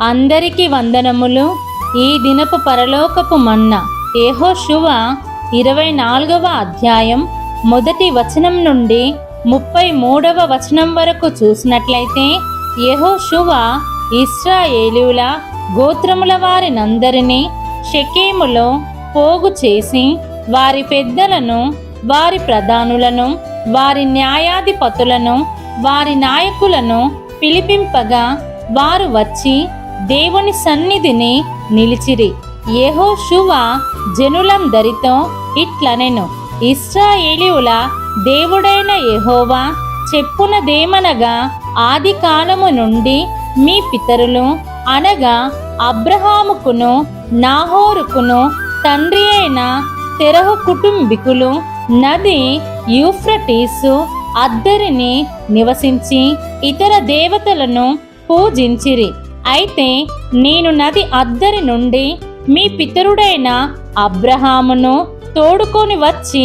అందరికీ వందనములు. ఈ దినపు పరలోకపు మన్న ఏహోషువ ఇరవై నాలుగవ అధ్యాయం మొదటి వచనం నుండి ముప్పై మూడవ వచనం వరకు చూసినట్లయితే యెహోషువ ఇస్రాయేలుల గోత్రముల వారినందరినీ షకేములో పోగు చేసి వారి పెద్దలను వారి ప్రధానులను వారి న్యాయాధిపతులను వారి నాయకులను పిలిపింపగా వారు వచ్చి దేవుని సన్నిధిని నిలిచిరి. యెహోషువ జనులందరితో ఇట్లనెను. ఇస్రాయేలీయుల దేవుడైన యెహోవా చెప్పునదేమనగా ఆది కాలము నుండి మీ పితరులు అనగా అబ్రహాముకును నాహోరుకును తండ్రి అయిన తెరహు కుటుంబికులు నది యూఫ్రటీసు అద్దరిని నివసించి ఇతర దేవతలను పూజించిరి. అయితే నేను నది అద్దరి నుండి మీ పితరుడైన అబ్రహామును తోడుకొని వచ్చి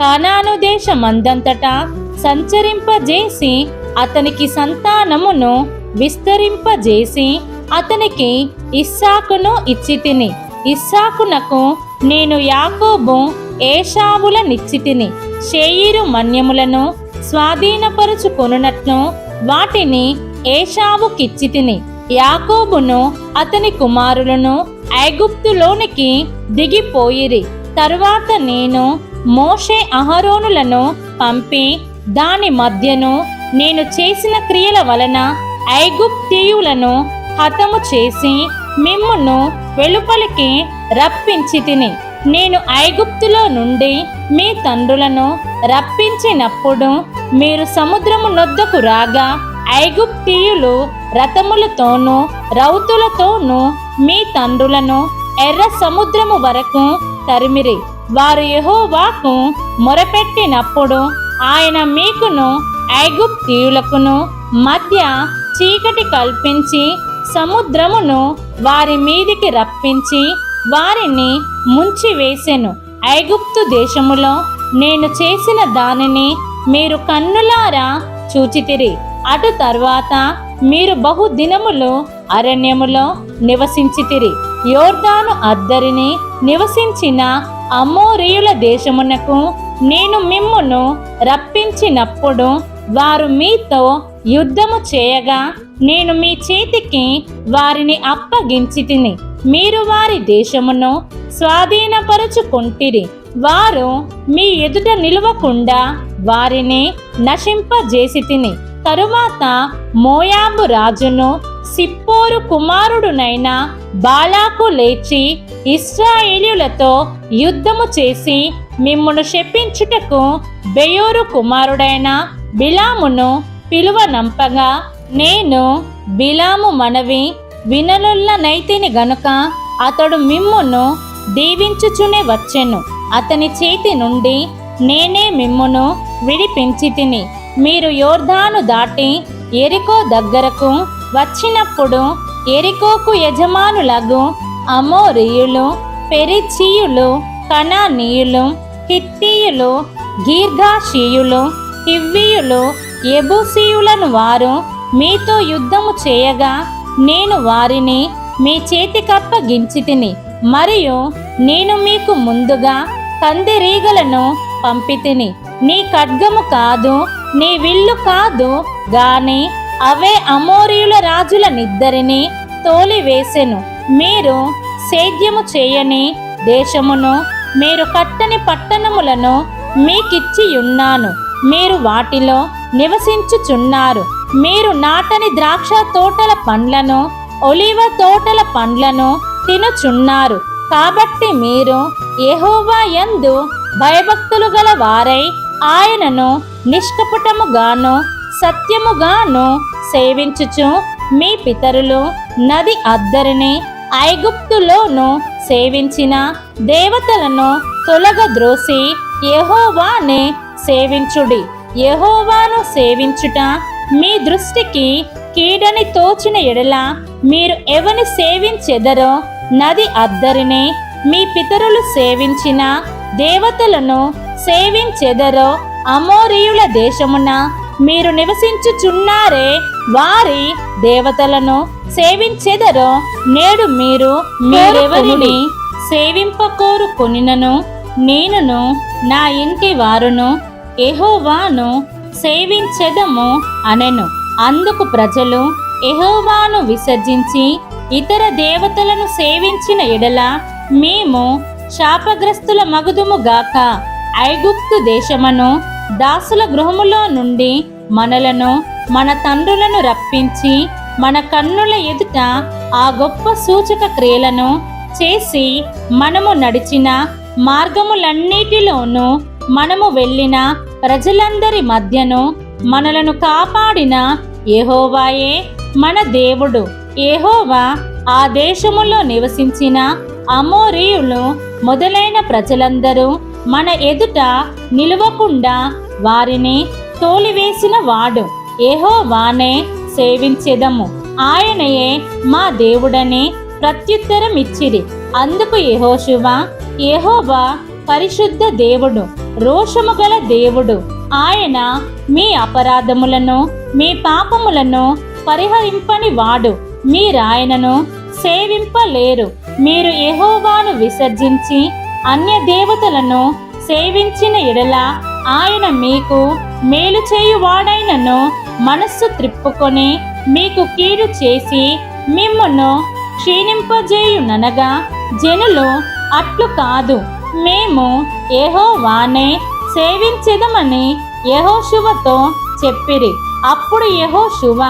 కనాను దేశమందంతటా సంచరింపజేసి అతనికి సంతానమును విస్తరింపజేసి అతనికి ఇస్సాకును ఇచ్చి తిని. ఇస్సాకునకు నేను యాకోబు ఏషావుల నిచ్చితిని షేయిరు మన్యములను స్వాధీనపరుచుకొనున్నట్ను వాటిని ఏషావుకిచ్చి తిని. యాకోబును అతని కుమారులను ఐగుప్తులోనికి దిగిపోయిరి. తరువాత నేను మోషే అహరోనులను పంపి దాని మధ్యను నేను చేసిన క్రియల వలన ఐగుప్తీయులను హతము చేసి మిమ్మును వెలుపలికి రప్పించి తిని నేను ఐగుప్తులో నుండి మీ తండ్రులను రప్పించినప్పుడు మీరు సముద్రము నొద్దకు రాగా ఐగుప్తీయులు రథములతోనూ రౌతులతోనూ మీ తండ్రులను ఎర్ర సముద్రము వరకు తరిమిరి. వారు యహోవాకు మొరపెట్టినప్పుడు ఆయన మీకును ఐగుప్తీయులకును మధ్య చీకటి కల్పించి సముద్రమును వారి మీదికి రప్పించి వారిని ముంచివేసెను. ఐగుప్తు దేశములో నేను చేసిన దానిని మీరు కన్నులారా చూచితిరి. అటు తర్వాత మీరు బహు దినములు అరణ్యములో నివసించితిరి. యోర్దాను అద్దరిని నివసించిన అమోరియుల దేశమునకు నేను మిమ్మును రప్పించినప్పుడు వారు మీతో యుద్ధము చేయగా నేను మీ చేతికి వారిని అప్పగించి తిని మీరు వారి దేశమును స్వాధీనపరుచుకుంటిరి. వారు మీ ఎదుట నిలవకుండా వారిని నశింపజేసి తిని తరువాత మోయాబు రాజును సిప్పోరు కుమారుడునైన బాలాకు లేచి ఇస్రాయేలీలతో యుద్ధము చేసి మిమ్మును శపించుటకు బెయోరు కుమారుడైన బిలామును పిలువనంపగా నేను బిలాము మనవి వినలుల్ల నైతిని గనుక అతడు మిమ్మును దీవించుచునే వచ్చెను. అతని చేతి నుండి నేనే మిమ్మును విడిపించి తిని మీరు యోర్ధాను దాటి ఎరికో దగ్గరకు వచ్చినప్పుడు ఎరికోకు యజమానులగు అమోరియులు పెరిచీయులు కనానీయులు హిత్తీయులు గీర్ఘాషీయులు హివ్వీయులు ఎబూసీయులను వారు మీతో యుద్ధము చేయగా నేను వారిని మీ చేతికప్పగించి తిని మరియు నేను మీకు ముందుగా కందిరీగలను పంపితిని. నీ ఖడ్గము కాదు నీ విల్లు కాదు గాని అవే అమోరియుల రాజుల నిద్దరిని తోలివేసెను. మీరు సేద్యము చేయని దేశమును మీరు కట్టని పట్టణములను మీకిచ్చి ఉన్నాను మీరు వాటిలో నివసించుచున్నారు. మీరు నాటని ద్రాక్ష తోటల పండ్లను ఒలివ తోటల పండ్లను తినుచున్నారు. కాబట్టి మీరు యహోవా యందు భయభక్తులు గల వారై ఆయనను నిష్కపటముగాను సత్యముగాను సేవించుచు మీ పితరులు నది అద్దరిని ఐగుప్తులోను సేవించిన దేవతలను తొలగద్రోసి యెహోవానే సేవించుడి. యహోవాను సేవించుట మీ దృష్టికి కీడని తోచిన ఎడల మీరు ఎవని సేవించెదరో నది అద్దరిని మీ పితరులు సేవించిన దేవతలను సేవించెదరో అమోరియుల దేశమున మీరు నివసించుచున్నారే వారి దేవతలను సేవించెదరో నేడు మీరు మీరెవరిని సేవింపకోరు కొనినను నేనును నా ఇంటి వారును ఎహోవాను సేవించెదము అనెను. అందుకు ప్రజలు ఎహోవాను విసర్జించి ఇతర దేవతలను సేవించిన ఎడల మేము శాపగ్రస్తుల మగుదుము గాక ఐగుప్తు దేశమును దాసుల గృహములో నుండి మనలను మన తండ్రులను రప్పించి మన కన్నుల ఎదుట ఆ గొప్ప సూచక క్రియలను చేసి మనము నడిచిన మార్గములన్నిటిలోనూ మనము వెళ్ళిన ప్రజలందరి మధ్యను మనలను కాపాడిన ఏహోవాయే మన దేవుడు. ఏహోవా ఆ దేశములో నివసించిన అమోరీయులు మొదలైన ప్రజలందరూ మన ఎదుట నిలవకుండా వారిని తోలివేసిన వాడు యెహోవానే సేవించెదము. ఆయనయే మా దేవుడని ప్రత్యుత్తరం ఇచ్చిరి అందుకు యెహోషువ యెహోవా పరిశుద్ధ దేవుడు రోషము గల దేవుడు. ఆయన మీ అపరాధములను మీ పాపములను పరిహరింపని వాడు. మీరాయనను సేవింపలేరు. మీరు యహోవాను విసర్జించి అన్య దేవతలను సేవించిన ఎడల ఆయన మీకు మేలు చేయువాడైనను మనస్సు త్రిప్పుకొని మీకు కీడు చేసి మిమ్మను క్షీణింపజేయుననగా జనులు అట్లు కాదు. మేము యహోవానే సేవించదమని యహోశువతో చెప్పిరి. అప్పుడు యహోశువ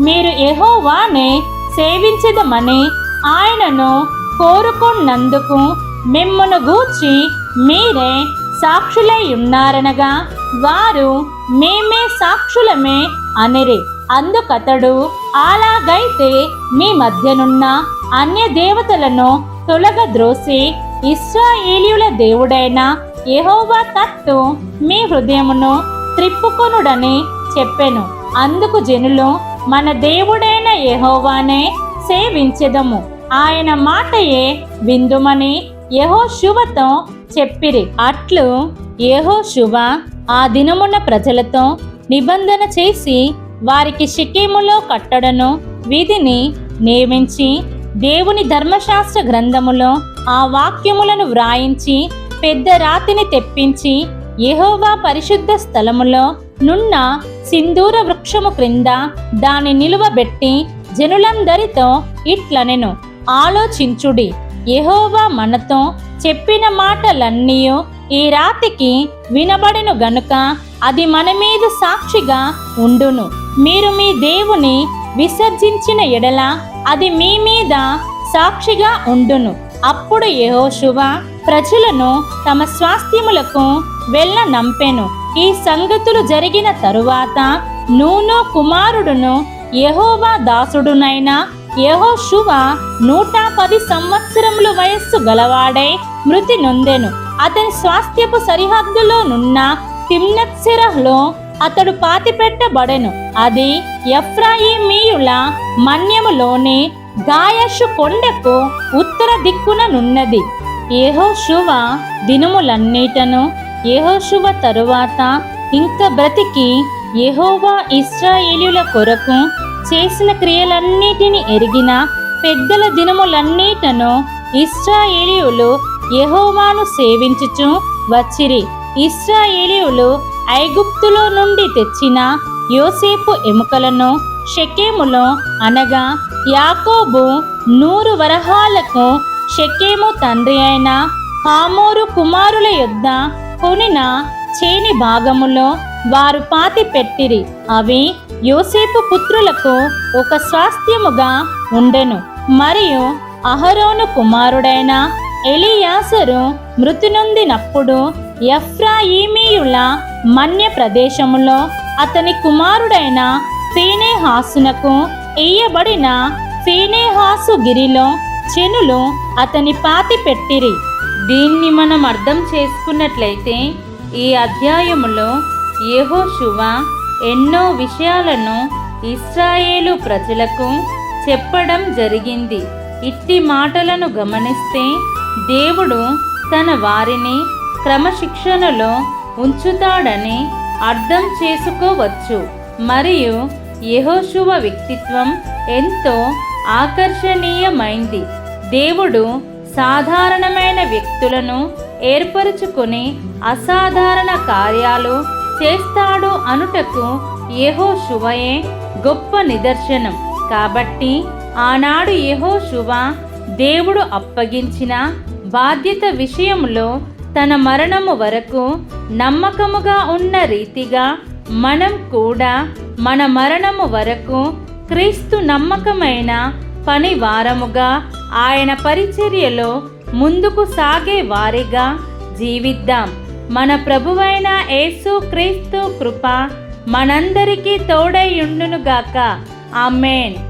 మీరు యహోవానే సేవించదమని ఆయనను కోరుకున్నందుకు మిమ్మను గూర్చి మీరే సాక్షులై ఉన్నారనగా వారు మేమే సాక్షులమే అనిరి. అందుకతడు అలాగైతే మీ మధ్యనున్న అన్య దేవతలను తొలగద్రోసి ఇస్రాయేలీయుల దేవుడైన యహోవా తట్టు మీ హృదయమును త్రిప్పుకొనుడని చెప్పెను. అందుకు జనులు మన దేవుడైన యహోవానే సేవించెదము. ఆయన మాటయే విందుమని యెహోషువతో చెప్పిరి. అట్లు యెహోషువ ఆ దినమున ప్రజలతో నిబంధన చేసి వారికి షికేములో కట్టడను విధిని నియమించి దేవుని ధర్మశాస్త్ర గ్రంథములో ఆ వాక్యములను వ్రాయించి పెద్ద రాతిని తెప్పించి యహోవా పరిశుద్ధ స్థలములో నున్న సింధూర వృక్షము క్రింద దాని నిలువబెట్టి జనులందరితో ఇట్లనెను. ఆలోచించుడి. యహోవా మనతో చెప్పిన మాటలన్నీ ఈ రాతికి వినబడిను గనుక అది మన మీద సాక్షిగా ఉండును. మీరు మీ దేవుని విసర్జించిన ఎడల అది మీ మీద సాక్షిగా ఉండును. అప్పుడు యహోశువ ప్రజలను తమ స్వాస్థ్యములకు వెళ్ళ నంపెను. ఈ సంగతులు జరిగిన తరువాత నూనో కుమారుడును యహోవా దాసుడునైనా యహోశువ నూట పది సంవత్సరముల వయస్సు గలవాడై మృతి నొందెను. అతని స్వాస్థ్యపు సరిహద్దులో నున్న తిమ్నత్సెరహ్లో అతడు పాతిపెట్టబడెను. అది ఎఫ్రాయిమీయుల మన్యములోని గాయషు కొండకు ఉత్తర దిక్కున నున్నది. యెహోషువ దినములన్నిటను యెహోషువ తరువాత ఇంక బ్రతికి యెహోవా ఇస్రాయేలుల కొరకు చేసిన క్రియలన్నిటిని ఎరిగిన పెద్దల దినములన్నిటను ఇస్రాయేలీయులు యహోవాను సేవించుచు వచ్చిరి. ఇస్రాయేలీయులు ఐగుప్తులో నుండి తెచ్చిన యోసేపు ఎముకలను షకేములో అనగా యాకోబు నూరు వరహాలకు షకేము తండ్రి అయిన హామోరు కుమారుల యొద్ద కొనిన చేని భాగములో వారు పాతి పెట్టిరి అవి యోసేపు పుత్రులకు ఒక స్వాస్థ్యముగా ఉండెను. మరియు అహరోను కుమారుడైన ఎలియాసరు మృతి నొందినప్పుడు ఎఫ్రాయిమీయుల మన్య ప్రదేశములో అతని కుమారుడైన ఫీనేహాసునకు ఇయ్యబడిన ఫీనేహాసు గిరిలో చెనులు అతని పాతి పెట్టిరి. దీన్ని మనం అర్థం చేసుకున్నట్లయితే ఈ అధ్యాయములో యెహోషువ ఎన్నో విషయాలను ఇస్రాయేలు ప్రజలకు చెప్పడం జరిగింది. ఇట్టి మాటలను గమనిస్తే దేవుడు తన వారిని క్రమశిక్షణలో ఉంచుతాడని అర్థం చేసుకోవచ్చు. మరియు యహోశువ వ్యక్తిత్వం ఎంతో ఆకర్షణీయమైంది. దేవుడు సాధారణమైన వ్యక్తులను ఏర్పరచుకొని అసాధారణ కార్యాలు చేస్తాడు అనుటకు యెహోషువయే గొప్ప నిదర్శనం. కాబట్టి ఆనాడు యెహోషువ దేవుడు అప్పగించిన బాధ్యత విషయంలో తన మరణము వరకు నమ్మకముగా ఉన్న రీతిగా మనం కూడా మన మరణము వరకు క్రీస్తు నమ్మకమైన పని వారముగా ఆయన పరిచర్యలో ముందుకు సాగే వారిగా జీవిద్దాం. మన ప్రభువైన యేసు క్రీస్తు కృప మనందరికీ తోడై ఉండునుగాక. ఆమెన్.